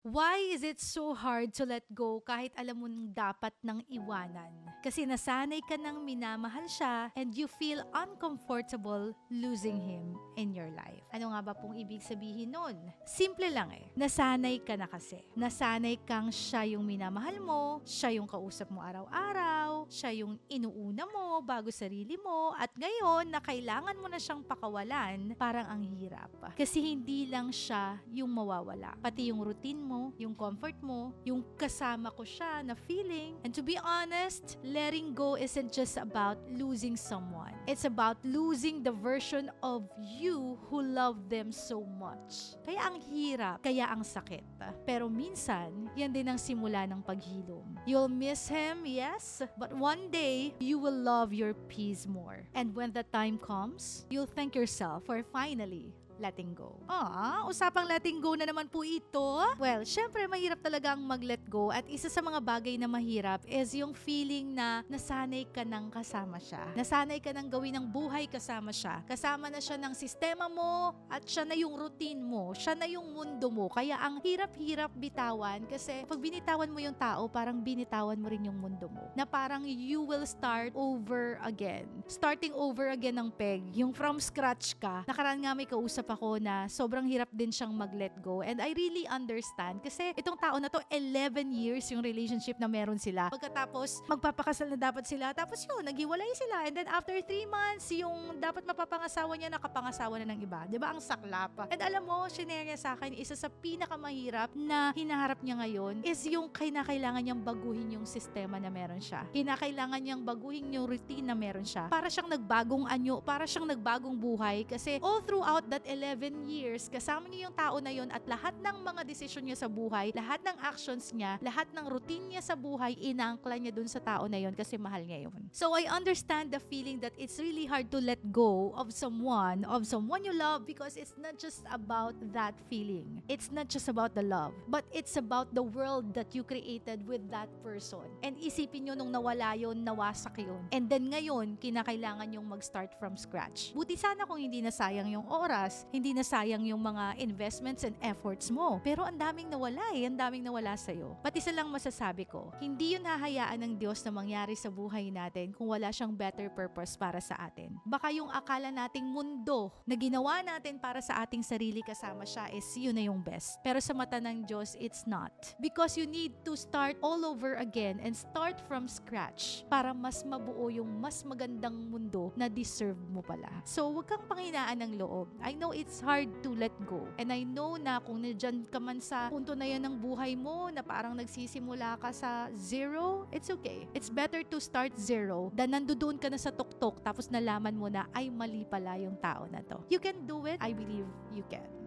Why is it so hard to let go kahit alam mo nang dapat nang iwanan? Kasi nasanay ka nang minamahal siya and you feel uncomfortable losing him in your life. Ano nga ba pong ibig sabihin nun? Simple lang eh. Nasanay ka na kasi. Nasanay kang siya yung minamahal mo, siya yung kausap mo araw-araw, siya yung inuuna mo bago sarili mo, at ngayon na kailangan mo na siyang pakawalan, parang ang hirap. Kasi hindi lang siya yung mawawala. Pati yung routine mo, yung comfort mo, yung kasama ko siya na feeling. And to be honest, letting go isn't just about losing someone. It's about losing the version of you who loved them so much. Kaya ang hirap, kaya ang sakit. Pero minsan, yan din ang simula ng paghilom. You'll miss him, yes, but one day, you will love your peace more. And when the time comes, you'll thank yourself for finally letting go. Ah, usapang letting go na naman po ito. Well, syempre mahirap talagang mag-let go at isa sa mga bagay na mahirap is yung feeling na nasanay ka nang kasama siya. Nasanay ka nang gawin ng buhay kasama siya. Kasama na siya ng sistema mo at siya na yung routine mo. Siya na yung mundo mo. Kaya ang hirap-hirap bitawan kasi pag binitawan mo yung tao, parang binitawan mo rin yung mundo mo. Na parang you will start over again. Starting over again ng peg. Yung from scratch ka. Nakaraan nga may kausap ako na sobrang hirap din siyang mag-let go. And I really understand kasi itong tao na to 11 years yung relationship na meron sila. Pagkatapos magpapakasal na dapat sila. Tapos yun, naghiwalay sila. And then after 3 months, yung dapat mapapangasawa niya, nakapangasawa na ng iba. ba Ang saklap. And alam mo, shinare niya sa akin, isa sa pinakamahirap na hinaharap niya ngayon is yung kinakailangan niyang baguhin yung sistema na meron siya. Kinakailangan niyang baguhin yung routine na meron siya. Para siyang nagbagong anyo, para siyang nagbagong buhay. Kasi all throughout that 11 years, kasama niya yung tao na yon at lahat ng mga desisyon niya sa buhay, lahat ng actions niya, lahat ng routine niya sa buhay, inaangkla niya dun sa tao na yon kasi mahal niya yun. So I understand the feeling that it's really hard to let go of someone, of someone you love because it's not just about that feeling. It's not just about the love, but it's about the world that you created with that person. And isipin nyo nung nawala yon, nawasak yun. And then ngayon, kinakailangan yung mag-start from scratch. Buti sana kung hindi nasayang yung oras, hindi nasayang yung mga investments and efforts mo. Pero ang daming nawala eh, ang daming nawala sa'yo. Pati isa lang masasabi ko, hindi yun hahayaan ng Diyos na mangyari sa buhay natin kung wala siyang better purpose para sa atin. Baka yung akala nating mundo na ginawa natin para sa ating sarili kasama siya is yun na yung best. Pero sa mata ng Diyos, it's not. Because you need to start all over again and start from scratch para mas mabuo yung mas magandang mundo na deserve mo pala. So, huwag kang panghinaan ng loob. I know it's hard to let go. And I know na kung nandyan ka man sa punto na yan ng buhay mo na parang nagsisimula ka sa zero, it's okay. It's better to start zero than nandoon ka na sa tuktok tapos nalaman mo na ay mali pala yung tao na to. You can do it. I believe you can.